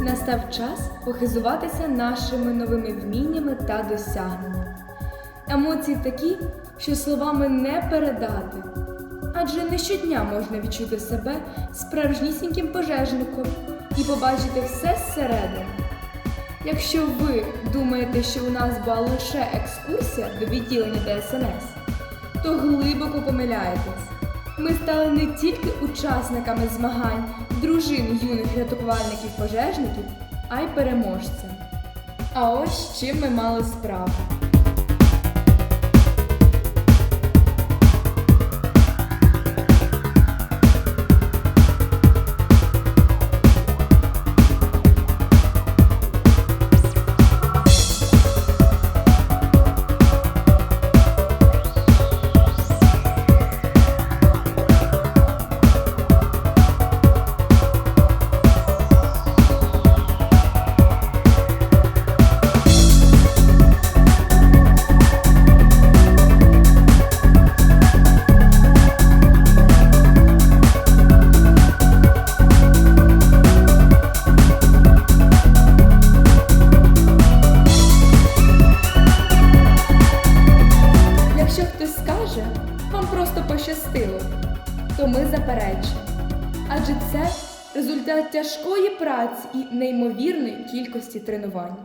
Настав час похизуватися нашими новими вміннями та досягненнями. Емоції такі, що словами не передати. Адже не щодня можна відчути себе справжнісіньким пожежником і побачити все зсередини. Якщо ви думаєте, що у нас була лише екскурсія до відділення ДСНС, то глибоко помиляєтесь. Ми стали не тільки учасниками змагань дружин юних рятувальників пожежників, а й переможцем. А ось з чим ми мали справу. Якщо хтось скаже, вам просто пощастило, то ми заперечимо. Адже це результат тяжкої праці і неймовірної кількості тренувань.